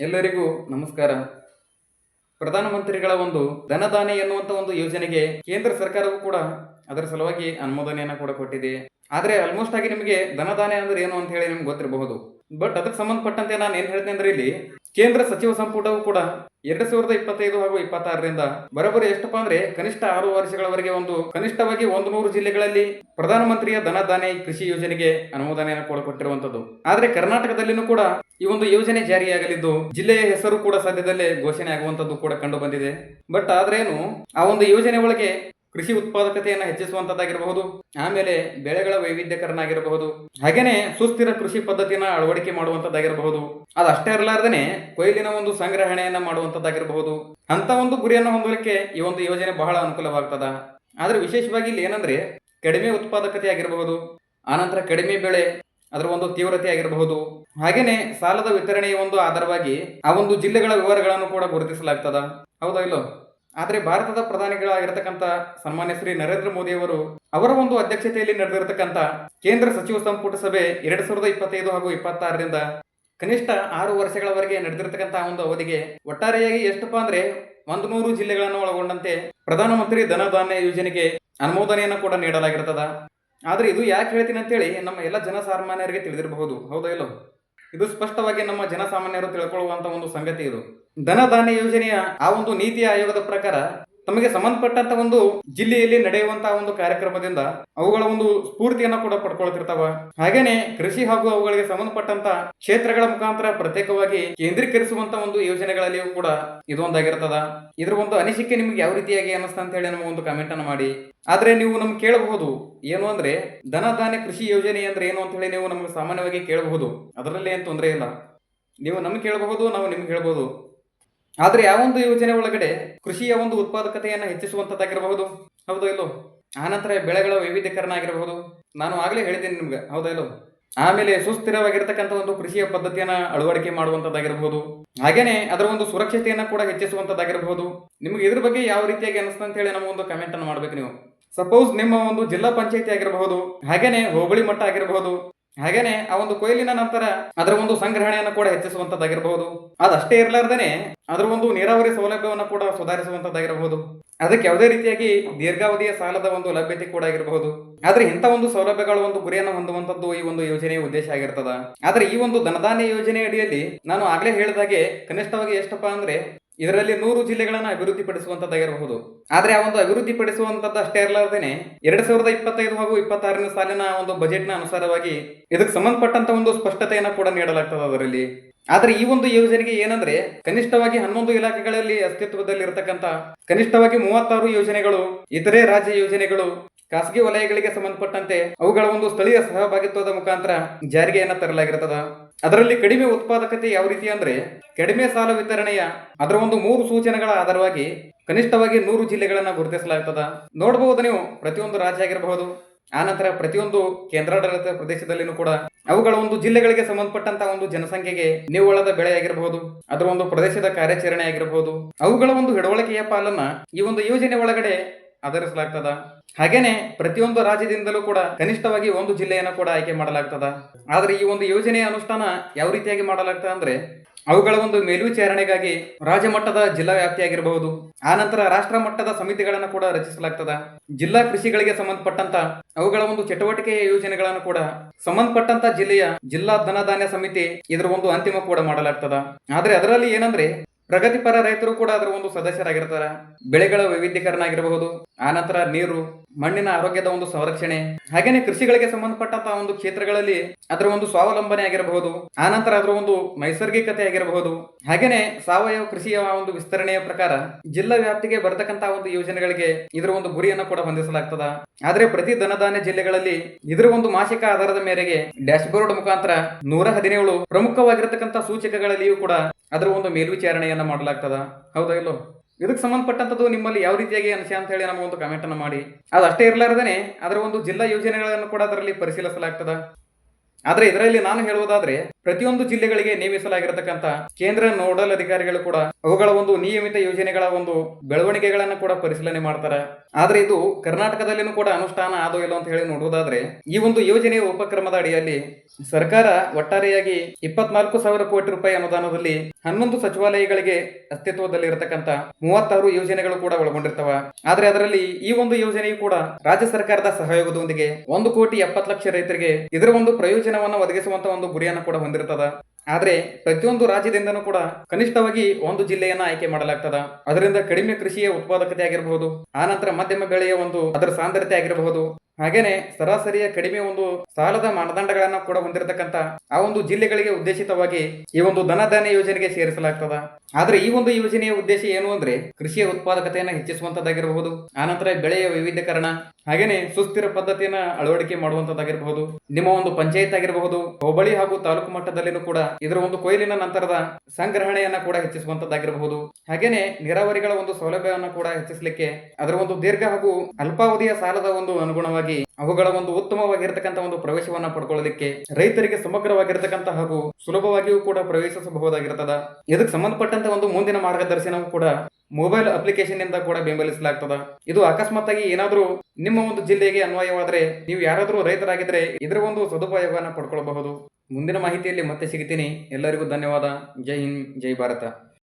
ಎಲ್ಲರಿಗೂ ನಮಸ್ಕಾರ. ಪ್ರಧಾನಮಂತ್ರಿಗಳ ಒಂದು ಧನದಾನೆ ಎನ್ನುವಂತ ಒಂದು ಯೋಜನೆಗೆ ಕೇಂದ್ರ ಸರ್ಕಾರವು ಕೂಡ ಅದರ ಸಲುವಾಗಿ ಅನುಮೋದನೆಯನ್ನ ಕೂಡ ಕೊಟ್ಟಿದೆ. ಆದ್ರೆ ಆಲ್ಮೋಸ್ಟ್ ಆಗಿ ನಿಮಗೆ ಧನದಾನೆ ಅಂದ್ರೆ ಏನು ಅಂತ ಹೇಳಿ ನಿಮ್ಗೆ ಗೊತ್ತಿರಬಹುದು. ಬಟ್ ಅದಕ್ಕೆ ಸಂಬಂಧಪಟ್ಟಂತೆ ನಾನು ಏನ್ ಹೇಳ್ತೇನೆ ಅಂದ್ರೆ ಇಲ್ಲಿ, ಕೇಂದ್ರ ಸಚಿವ ಸಂಪುಟವು ಕೂಡ ಎರಡ್ ಸಾವಿರದ ಇಪ್ಪತ್ತೈದು ಹಾಗೂ ಇಪ್ಪತ್ತಾರರಿಂದ ಬರೋಬ್ಬರಿ ಎಷ್ಟಪ್ಪ ಅಂದ್ರೆ ಕನಿಷ್ಠ ಆರು ವರ್ಷಗಳವರೆಗೆ ಒಂದು ಕನಿಷ್ಠವಾಗಿ ಒಂದು ನೂರು ಜಿಲ್ಲೆಗಳಲ್ಲಿ ಪ್ರಧಾನಮಂತ್ರಿಯ ಧನಧಾನ್ಯ ಕೃಷಿ ಯೋಜನೆಗೆ ಅನುಮೋದನೆಯನ್ನು ಕೊಟ್ಟಿರುವಂತದ್ದು ಆದ್ರೆ ಕರ್ನಾಟಕದಲ್ಲಿನೂ ಕೂಡ ಈ ಒಂದು ಯೋಜನೆ ಜಾರಿಯಾಗಲಿದ್ದು ಜಿಲ್ಲೆಯ ಹೆಸರು ಕೂಡ ಸದ್ಯದಲ್ಲೇ ಘೋಷಣೆ ಆಗುವಂತದ್ದು ಕೂಡ ಕಂಡು ಬಂದಿದೆ. ಬಟ್ ಆದ್ರೇನು, ಆ ಒಂದು ಯೋಜನೆ ಒಳಗೆ ಕೃಷಿ ಉತ್ಪಾದಕತೆಯನ್ನು ಹೆಚ್ಚಿಸುವಂತದ್ದಾಗಿರಬಹುದು ಆಮೇಲೆ ಬೆಳೆಗಳ ವೈವಿಧ್ಯಕರಣ ಆಗಿರಬಹುದು ಹಾಗೇನೆ ಸುಸ್ಥಿರ ಕೃಷಿ ಪದ್ಧತಿನ ಅಳವಡಿಕೆ ಮಾಡುವಂತದ್ದಾಗಿರಬಹುದು ಅದಷ್ಟೇ ಇರಲಾರ್ದೇನೆ ಕೊಯ್ಲಿನ ಒಂದು ಸಂಗ್ರಹಣೆಯನ್ನ ಮಾಡುವಂತದ್ದಾಗಿರಬಹುದು ಅಂತ ಒಂದು ಗುರಿಯನ್ನು ಹೊಂದಲಿಕ್ಕೆ ಈ ಒಂದು ಯೋಜನೆ ಬಹಳ ಅನುಕೂಲವಾಗ್ತದ. ಆದರೆ ವಿಶೇಷವಾಗಿ ಇಲ್ಲಿ ಏನಂದ್ರೆ, ಕಡಿಮೆ ಉತ್ಪಾದಕತೆ ಆಗಿರಬಹುದು ಆನಂತರ ಕಡಿಮೆ ಬೆಳೆ, ಅದರ ಒಂದು ತೀವ್ರತೆ ಆಗಿರಬಹುದು. ಹಾಗೇನೆ ಸಾಲದ ವಿತರಣೆಯ ಒಂದು ಆಧಾರವಾಗಿ ಆ ಒಂದು ಜಿಲ್ಲೆಗಳ ವಿವರಗಳನ್ನು ಕೂಡ ಗುರುತಿಸಲಾಗ್ತದ. ಹೌದಾ ಇಲ್ಲೋ? ಆದ್ರೆ ಭಾರತದ ಪ್ರಧಾನಿಗಳಾಗಿರ್ತಕ್ಕಂಥ ಸನ್ಮಾನ್ಯ ಶ್ರೀ ನರೇಂದ್ರ ಮೋದಿ ಅವರು ಅವರ ಒಂದು ಅಧ್ಯಕ್ಷತೆಯಲ್ಲಿ ನಡೆದಿರತಕ್ಕಂಥ ಕೇಂದ್ರ ಸಚಿವ ಸಂಪುಟ ಸಭೆ ಎರಡ್ ಸಾವಿರದ ಇಪ್ಪತ್ತೈದು ಹಾಗೂ ಇಪ್ಪತ್ತಾರರಿಂದ ಕನಿಷ್ಠ ಆರು ವರ್ಷಗಳವರೆಗೆ ನಡೆದಿರತಕ್ಕಂಥ ಒಂದು ಅವಧಿಗೆ ಒಟ್ಟಾರೆಯಾಗಿ ಎಷ್ಟಪ್ಪ ಅಂದ್ರೆ ಒಂದು ನೂರು ಜಿಲ್ಲೆಗಳನ್ನು ಒಳಗೊಂಡಂತೆ ಪ್ರಧಾನಮಂತ್ರಿ ಧನಧಾನ್ಯ ಯೋಜನೆಗೆ ಅನುಮೋದನೆಯನ್ನು ಕೂಡ ನೀಡಲಾಗಿರ್ತದ. ಆದ್ರೆ ಇದು ಯಾಕೆ ಹೇಳ್ತೀನಿ ಅಂತೇಳಿ ನಮ್ಮ ಎಲ್ಲ ಜನಸಾಮಾನ್ಯರಿಗೆ ತಿಳಿದಿರಬಹುದು. ಹೌದಾ ಇಲ್ಲೋ? ಇದು ಸ್ಪಷ್ಟವಾಗಿ ನಮ್ಮ ಜನಸಾಮಾನ್ಯರು ತಿಳ್ಕೊಳ್ಳುವಂತ ಒಂದು ಸಂಗತಿ ಇದು. ಧನಧಾನ್ಯ ಯೋಜನೆಯ ಆ ಒಂದು ನೀತಿ ಆಯೋಗದ ಪ್ರಕಾರ ತಮಗೆ ಸಂಬಂಧಪಟ್ಟಂತ ಒಂದು ಜಿಲ್ಲೆಯಲ್ಲಿ ನಡೆಯುವಂತಹ ಒಂದು ಕಾರ್ಯಕ್ರಮದಿಂದ ಅವುಗಳ ಒಂದು ಸ್ಫೂರ್ತಿಯನ್ನ ಕೂಡ ಪಡ್ಕೊಳ್ತಿರ್ತಾವ. ಹಾಗೇನೆ ಕೃಷಿ ಹಾಗೂ ಅವುಗಳಿಗೆ ಸಂಬಂಧಪಟ್ಟಂತ ಕ್ಷೇತ್ರಗಳ ಮುಖಾಂತರ ಪ್ರತ್ಯೇಕವಾಗಿ ಕೇಂದ್ರೀಕರಿಸುವಂತ ಒಂದು ಯೋಜನೆಗಳಲ್ಲಿಯೂ ಕೂಡ ಇದೊಂದಾಗಿರ್ತದ ಇದ್ರ ಒಂದು ಅನಿಸಿಕೆ ನಿಮ್ಗೆ ಯಾವ ರೀತಿಯಾಗಿ ಅನಿಸ್ತಾ ಅಂತ ಹೇಳಿ ನಮಗೊಂದು ಒಂದು ಕಾಮೆಂಟ್ ಅನ್ನು ಮಾಡಿ. ಆದ್ರೆ ನೀವು ನಮ್ಗೆ ಕೇಳಬಹುದು, ಏನು ಅಂದ್ರೆ ಧನಧಾನ್ಯ ಕೃಷಿ ಯೋಜನೆ ಅಂದ್ರೆ ಏನು ಅಂತ ಹೇಳಿ ನೀವು ನಮ್ಗೆ ಸಾಮಾನ್ಯವಾಗಿ ಕೇಳಬಹುದು. ಅದರಲ್ಲಿ ಏನು ತೊಂದರೆ ಇಲ್ಲ. ನೀವು ನಮ್ಗೆ ಕೇಳಬಹುದು, ನಾವು ನಿಮ್ಗೆ ಹೇಳ್ಬೋದು. ಆದ್ರೆ ಯಾವೊಂದು ಯೋಜನೆ ಒಳಗಡೆ ಕೃಷಿಯ ಒಂದು ಉತ್ಪಾದಕತೆಯನ್ನು ಹೆಚ್ಚಿಸುವಂತದ್ದಾಗಿರಬಹುದು? ಹೌದೋ ಇಲ್ಲೋ? ಆನಂತರ ಬೆಳೆಗಳ ವೈವಿಧ್ಯಕರಣ ಆಗಿರಬಹುದು ನಾನು ಆಗ್ಲೇ ಹೇಳಿದ್ದೀನಿ ನಿಮ್ಗೆ. ಹೌದಾ ಇಲ್ಲೋ? ಆಮೇಲೆ ಸುಸ್ಥಿರವಾಗಿರ್ತಕ್ಕಂಥ ಒಂದು ಕೃಷಿಯ ಪದ್ಧತಿಯನ್ನ ಅಳವಡಿಕೆ ಮಾಡುವಂತದ್ದಾಗಿರಬಹುದು. ಹಾಗೇನೆ ಅದರ ಒಂದು ಸುರಕ್ಷತೆಯನ್ನ ಕೂಡ ಹೆಚ್ಚಿಸುವಂತದ್ದಾಗಿರಬಹುದು. ನಿಮ್ಗೆ ಇದ್ರ ಬಗ್ಗೆ ಯಾವ ರೀತಿಯಾಗಿ ಅನಿಸ್ತು ಅಂತ ಹೇಳಿ ನಮ್ಮ ಒಂದು ಕಮೆಂಟ್ ಅನ್ನು ಮಾಡ್ಬೇಕು ನೀವು. ಸಪೋಸ್ ನಿಮ್ಮ ಒಂದು ಜಿಲ್ಲಾ ಪಂಚಾಯತಿ ಆಗಿರಬಹುದು. ಹಾಗೇನೆ ಹೋಬಳಿ ಮಟ್ಟ ಆಗಿರಬಹುದು. ಹಾಗೇನೆ ಆ ಒಂದು ಕೊಯ್ಲಿನ ನಂತರ ಅದರ ಒಂದು ಸಂಗ್ರಹಣೆಯನ್ನು ಕೂಡ ಹೆಚ್ಚಿಸುವಂತದ್ದಾಗಿರಬಹುದು. ಅದಷ್ಟೇ ಇರಲಾರ್ದೇನೆ ಅದರ ಒಂದು ನೀರಾವರಿ ಸೌಲಭ್ಯವನ್ನು ಕೂಡ ಸುಧಾರಿಸುವಂತದ್ದಾಗಿರಬಹುದು. ಅದಕ್ಕೆ ಯಾವುದೇ ರೀತಿಯಾಗಿ ದೀರ್ಘಾವಧಿಯ ಸಾಲದ ಒಂದು ಲಭ್ಯತೆ ಕೂಡ ಆಗಿರಬಹುದು. ಆದ್ರೆ ಇಂಥ ಒಂದು ಸೌಲಭ್ಯಗಳ ಒಂದು ಗುರಿಯನ್ನು ಹೊಂದುವಂತದ್ದು ಈ ಒಂದು ಯೋಜನೆಯ ಉದ್ದೇಶ ಆಗಿರ್ತದ. ಆದ್ರೆ ಈ ಒಂದು ಧನಧಾನ್ಯ ಯೋಜನೆ ಅಡಿಯಲ್ಲಿ ನಾನು ಆಗ್ಲೇ ಹೇಳಿದಾಗೆ ಕನಿಷ್ಠವಾಗಿ ಎಷ್ಟಪ್ಪ ಅಂದ್ರೆ ಇದರಲ್ಲಿ ನೂರು ಜಿಲ್ಲೆಗಳನ್ನು ಅಭಿವೃದ್ಧಿ ಆದರೆ ಆ ಒಂದು ಅಭಿವೃದ್ಧಿ ಪಡಿಸುವಂತದ್ದು ಅಷ್ಟೇ ಇರಲಾರ್ದೇನೆ ಎರಡ್ ಸಾವಿರದ ಇಪ್ಪತ್ತೈದು ಹಾಗೂ ಇಪ್ಪತ್ತಾರನೇ ಸಾಲಿನ ಒಂದು ಬಜೆಟ್ನ ಅನುಸಾರವಾಗಿ ಇದಕ್ಕೆ ಸಂಬಂಧಪಟ್ಟಂತ ಒಂದು ಸ್ಪಷ್ಟತೆಯನ್ನ ಕೂಡ ನೀಡಲಾಗ್ತದೆ ಅದರಲ್ಲಿ. ಆದ್ರೆ ಈ ಒಂದು ಯೋಜನೆಗೆ ಏನಂದ್ರೆ, ಕನಿಷ್ಠವಾಗಿ ಹನ್ನೊಂದು ಇಲಾಖೆಗಳಲ್ಲಿ ಅಸ್ತಿತ್ವದಲ್ಲಿ ಇರತಕ್ಕಂತ ಕನಿಷ್ಠವಾಗಿ ಮೂವತ್ತಾರು ಯೋಜನೆಗಳು, ಇತರೆ ರಾಜ್ಯ ಯೋಜನೆಗಳು, ಖಾಸಗಿ ವಲಯಗಳಿಗೆ ಸಂಬಂಧಪಟ್ಟಂತೆ ಅವುಗಳ ಒಂದು ಸ್ಥಳೀಯ ಸಹಭಾಗಿತ್ವದ ಮುಖಾಂತರ ಜಾರಿಗೆಯನ್ನ ತರಲಾಗಿರ್ತದ. ಅದರಲ್ಲಿ ಕಡಿಮೆ ಉತ್ಪಾದಕತೆ ಯಾವ ರೀತಿ ಅಂದ್ರೆ ಕಡಿಮೆ ಸಾಲ ವಿತರಣೆಯ ಅದರ ಒಂದು ಮೂರು ಸೂಚನೆಗಳ ಆಧಾರವಾಗಿ ಕನಿಷ್ಠವಾಗಿ ನೂರು ಜಿಲ್ಲೆಗಳನ್ನ ಗುರುತಿಸಲಾಗ್ತದ. ನೋಡಬಹುದು ನೀವು, ಪ್ರತಿಯೊಂದು ರಾಜ್ಯ ಆಗಿರಬಹುದು ಆನಂತರ ಪ್ರತಿಯೊಂದು ಕೇಂದ್ರಾಡಳಿತ ಪ್ರದೇಶದಲ್ಲಿನೂ ಕೂಡ ಅವುಗಳ ಒಂದು ಜಿಲ್ಲೆಗಳಿಗೆ ಸಂಬಂಧಪಟ್ಟಂತ ಒಂದು ಜನಸಂಖ್ಯೆಗೆ ನಿವ್ವಳದ ಬೆಳೆ ಆಗಿರಬಹುದು, ಅದರ ಒಂದು ಪ್ರದೇಶದ ಕಾರ್ಯಾಚರಣೆ ಆಗಿರಬಹುದು, ಅವುಗಳ ಒಂದು ಹಿಡವಳಿಕೆಯ ಪಾಲನ್ನ ಈ ಒಂದು ಯೋಜನೆ ಒಳಗಡೆ ಆಧರಿಸಲಾಗ್ತದ? ಹಾಗೇನೆ ಪ್ರತಿಯೊಂದು ರಾಜ್ಯದಿಂದಲೂ ಕೂಡ ಕನಿಷ್ಠವಾಗಿ ಒಂದು ಜಿಲ್ಲೆಯನ್ನು ಕೂಡ ಆಯ್ಕೆ ಮಾಡಲಾಗ್ತದ. ಆದ್ರೆ ಈ ಒಂದು ಯೋಜನೆಯ ಅನುಷ್ಠಾನ ಯಾವ ರೀತಿಯಾಗಿ ಮಾಡಲಾಗ್ತದೆ ಅಂದ್ರೆ ಅವುಗಳ ಒಂದು ಮೇಲ್ವಿಚಾರಣೆಗಾಗಿ ರಾಜ್ಯ ಮಟ್ಟದ ಜಿಲ್ಲಾ ವ್ಯಾಪ್ತಿಯಾಗಿರಬಹುದು. ಆ ನಂತರ ರಾಷ್ಟ್ರ ಮಟ್ಟದ ಸಮಿತಿಗಳನ್ನು ಕೂಡ ರಚಿಸಲಾಗ್ತದ. ಜಿಲ್ಲಾ ಕೃಷಿಗಳಿಗೆ ಸಂಬಂಧಪಟ್ಟಂತ ಅವುಗಳ ಒಂದು ಚಟುವಟಿಕೆಯ ಯೋಜನೆಗಳನ್ನು ಕೂಡ ಸಂಬಂಧಪಟ್ಟಂತ ಜಿಲ್ಲೆಯ ಜಿಲ್ಲಾ ಧನಧಾನ್ಯ ಸಮಿತಿ ಇದರ ಒಂದು ಅಂತಿಮ ಕೂಡ ಮಾಡಲಾಗ್ತದ. ಆದ್ರೆ ಅದರಲ್ಲಿ ಏನಂದ್ರೆ ಪ್ರಗತಿಪರ ರೈತರು ಕೂಡ ಅದರ ಒಂದು ಸದಸ್ಯರಾಗಿರ್ತಾರೆ. ಬೆಳೆಗಳ ವೈವಿಧ್ಯಕರಣ ಆಗಿರಬಹುದು ಆನಂತರ ನೀರು, ಮಣ್ಣಿನ ಆರೋಗ್ಯದ ಒಂದು ಸಂರಕ್ಷಣೆ, ಹಾಗೇನೆ ಕೃಷಿಗಳಿಗೆ ಸಂಬಂಧಪಟ್ಟಂತಹ ಒಂದು ಕ್ಷೇತ್ರಗಳಲ್ಲಿ ಅದರ ಒಂದು ಸ್ವಾವಲಂಬನೆ ಆಗಿರಬಹುದು. ಆನಂತರ ಅದರ ಒಂದು ನೈಸರ್ಗಿಕತೆ ಆಗಿರಬಹುದು. ಹಾಗೇನೆ ಸಾವಯವ ಕೃಷಿಯ ಒಂದು ವಿಸ್ತರಣೆಯ ಪ್ರಕಾರ ಜಿಲ್ಲಾ ವ್ಯಾಪ್ತಿಗೆ ಬರತಕ್ಕಂತಹ ಒಂದು ಯೋಜನೆಗಳಿಗೆ ಇದರ ಒಂದು ಗುರಿಯನ್ನು ಕೂಡ ಹೊಂದಿಸಲಾಗ್ತದ. ಆದರೆ ಪ್ರತಿ ಧನಧಾನ್ಯ ಜಿಲ್ಲೆಗಳಲ್ಲಿ ಇದರ ಒಂದು ಮಾಸಿಕ ಆಧಾರದ ಮೇರೆಗೆ ಡ್ಯಾಶ್ ಬೋರ್ಡ್ ಮುಖಾಂತರ ನೂರ ಹದಿನೇಳು ಪ್ರಮುಖವಾಗಿರತಕ್ಕಂತಹ ಸೂಚಕಗಳಲ್ಲಿಯೂ ಕೂಡ ಅದರ ಒಂದು ಮೇಲ್ವಿಚಾರಣೆಯನ್ನ ಮಾಡಲಾಗ್ತದ? ಹೌದಾ ಇಲ್ಲೋ? ಇದಕ್ಕೆ ಸಂಬಂಧಪಟ್ಟಂಥದ್ದು ನಿಮ್ಮಲ್ಲಿ ಯಾವ ರೀತಿಯಾಗಿ ಅನಿಸ ಅಂತ ಹೇಳಿ ನಮಗೊಂದು ಕಮೆಂಟ್ ಅನ್ನು ಮಾಡಿ. ಅದಷ್ಟೇ ಇರಲಾರ್ದೇನೆ ಅದರ ಒಂದು ಜಿಲ್ಲಾ ಯೋಜನೆಗಳನ್ನು ಕೂಡ ಅದರಲ್ಲಿ ಪರಿಶೀಲಿಸಲಾಗ್ತದ. ಆದರೆ ಇದರಲ್ಲಿ ನಾನು ಹೇಳುವುದಾದ್ರೆ ಪ್ರತಿಯೊಂದು ಜಿಲ್ಲೆಗಳಿಗೆ ನೇಮಿಸಲಾಗಿರತಕ್ಕಂತ ಕೇಂದ್ರ ನೋಡಲ್ ಅಧಿಕಾರಿಗಳು ಕೂಡ ಅವುಗಳ ಒಂದು ನಿಯಮಿತ ಯೋಜನೆಗಳ ಒಂದು ಬೆಳವಣಿಗೆಗಳನ್ನು ಕೂಡ ಪರಿಶೀಲನೆ ಮಾಡ್ತಾರೆ. ಆದ್ರೆ ಇದು ಕರ್ನಾಟಕದಲ್ಲಿನೂ ಕೂಡ ಅನುಷ್ಠಾನ ಆದೋ ಇಲ್ಲೋ ಅಂತ ಹೇಳಿ ನೋಡುವುದಾದ್ರೆ, ಈ ಒಂದು ಯೋಜನೆಯ ಉಪಕ್ರಮದ ಅಡಿಯಲ್ಲಿ ಸರ್ಕಾರ ಒಟ್ಟಾರೆಯಾಗಿ ಇಪ್ಪತ್ನಾಲ್ಕು ಸಾವಿರ ಕೋಟಿ ರೂಪಾಯಿ ಅನುದಾನದಲ್ಲಿ ಹನ್ನೊಂದು ಸಚಿವಾಲಯಗಳಿಗೆ ಅಸ್ತಿತ್ವದಲ್ಲಿ ಇರತಕ್ಕಂತ ಮೂವತ್ತಾರು ಯೋಜನೆಗಳು ಕೂಡ ಒಳಗೊಂಡಿರ್ತವೆ. ಆದ್ರೆ ಅದರಲ್ಲಿ ಈ ಒಂದು ಯೋಜನೆಯು ಕೂಡ ರಾಜ್ಯ ಸರ್ಕಾರದ ಸಹಯೋಗದೊಂದಿಗೆ ಒಂದು ಕೋಟಿ ಎಪ್ಪತ್ತು ಲಕ್ಷ ರೈತರಿಗೆ ಇದರ ಒಂದು ಪ್ರಯೋಜನವನ್ನು ಒದಗಿಸುವಂತ ಒಂದು ಗುರಿಯನ್ನು ಕೂಡ ಹೊಂದಿರ್ತದ ಆದ್ರೆ ಪ್ರತಿಯೊಂದು ರಾಜ್ಯದಿಂದನೂ ಕೂಡ ಕನಿಷ್ಠವಾಗಿ ಒಂದು ಜಿಲ್ಲೆಯನ್ನ ಆಯ್ಕೆ ಮಾಡಲಾಗ್ತದ. ಅದರಿಂದ ಕಡಿಮೆ ಕೃಷಿಯ ಉತ್ಪಾದಕತೆ ಆಗಿರಬಹುದು. ಆನಂತರ ಮಧ್ಯಮ ಬೆಳೆಯ ಒಂದು ಅದರ ಸಾಂದ್ರತೆ ಆಗಿರಬಹುದು. ಹಾಗೇನೆ ಸರಾಸರಿಯ ಕಡಿಮೆ ಒಂದು ಸಾಲದ ಮಾನದಂಡಗಳನ್ನ ಕೂಡ ಹೊಂದಿರತಕ್ಕಂತ ಆ ಒಂದು ಜಿಲ್ಲೆಗಳಿಗೆ ಉದ್ದೇಶಿತವಾಗಿ ಈ ಒಂದು ಧನಧಾನ್ಯ ಯೋಜನೆಗೆ ಸೇರಿಸಲಾಗ್ತದ. ಆದ್ರೆ ಈ ಒಂದು ಯೋಜನೆಯ ಉದ್ದೇಶ ಏನು ಅಂದ್ರೆ ಕೃಷಿಯ ಉತ್ಪಾದಕತೆಯನ್ನು ಹೆಚ್ಚಿಸುವಂತದ್ದಾಗಿರಬಹುದು ಆನಂತರ ಬೆಳೆಯ ವೈವಿಧ್ಯಕರಣ, ಹಾಗೇನೆ ಸುಸ್ಥಿರ ಪದ್ಧತಿಯನ್ನ ಅಳವಡಿಕೆ ಮಾಡುವಂತದ್ದಾಗಿರಬಹುದು, ನಿಮ್ಮ ಒಂದು ಪಂಚಾಯತ್ ಆಗಿರಬಹುದು, ಹೋಬಳಿ ಹಾಗೂ ತಾಲೂಕು ಮಟ್ಟದಲ್ಲಿನೂ ಕೂಡ ಇದರ ಒಂದು ಕೊಯ್ಲಿನ ನಂತರದ ಸಂಗ್ರಹಣೆಯನ್ನ ಕೂಡ ಹೆಚ್ಚಿಸುವಂತದ್ದಾಗಿರಬಹುದು. ಹಾಗೇನೆ ನೀರಾವರಿಗಳ ಒಂದು ಸೌಲಭ್ಯವನ್ನು ಕೂಡ ಹೆಚ್ಚಿಸಲಿಕ್ಕೆ ಅದರ ಒಂದು ದೀರ್ಘ ಹಾಗೂ ಅಲ್ಪಾವಧಿಯ ಸಾಲದ ಒಂದು ಅನುಗುಣವಾಗಿ ಅವುಗಳ ಒಂದು ಉತ್ತಮವಾಗಿರ್ತಕ್ಕಂಥ ಒಂದು ಪ್ರವೇಶವನ್ನ ಪಡ್ಕೊಳ್ಳೋದಕ್ಕೆ ರೈತರಿಗೆ ಸಮಗ್ರವಾಗಿರ್ತಕ್ಕಂಥ ಹಾಗೂ ಸುಲಭವಾಗಿಯೂ ಕೂಡ ಪ್ರವೇಶಿಸಬಹುದಾಗಿರ್ತದ. ಇದಕ್ಕೆ ಸಂಬಂಧಪಟ್ಟಂತ ಒಂದು ಮುಂದಿನ ಮಾರ್ಗದರ್ಶನವೂ ಕೂಡ ಮೊಬೈಲ್ ಅಪ್ಲಿಕೇಶನ್ ಇಂದ ಕೂಡ ಬೆಂಬಲಿಸಲಾಗ್ತದ. ಇದು ಅಕಸ್ಮಾತ್ ಆಗಿ ಏನಾದರೂ ನಿಮ್ಮ ಒಂದು ಜಿಲ್ಲೆಗೆ ಅನ್ವಯವಾದರೆ ನೀವು ಯಾರಾದರೂ ರೈತರಾಗಿದ್ರೆ ಇದರ ಒಂದು ಸದುಪಯೋಗವನ್ನು ಪಡ್ಕೊಳ್ಬಹುದು. ಮುಂದಿನ ಮಾಹಿತಿಯಲ್ಲಿ ಮತ್ತೆ ಸಿಗ್ತೀನಿ. ಎಲ್ಲರಿಗೂ ಧನ್ಯವಾದ. ಜೈ ಹಿಂದ್, ಜೈ ಭಾರತ.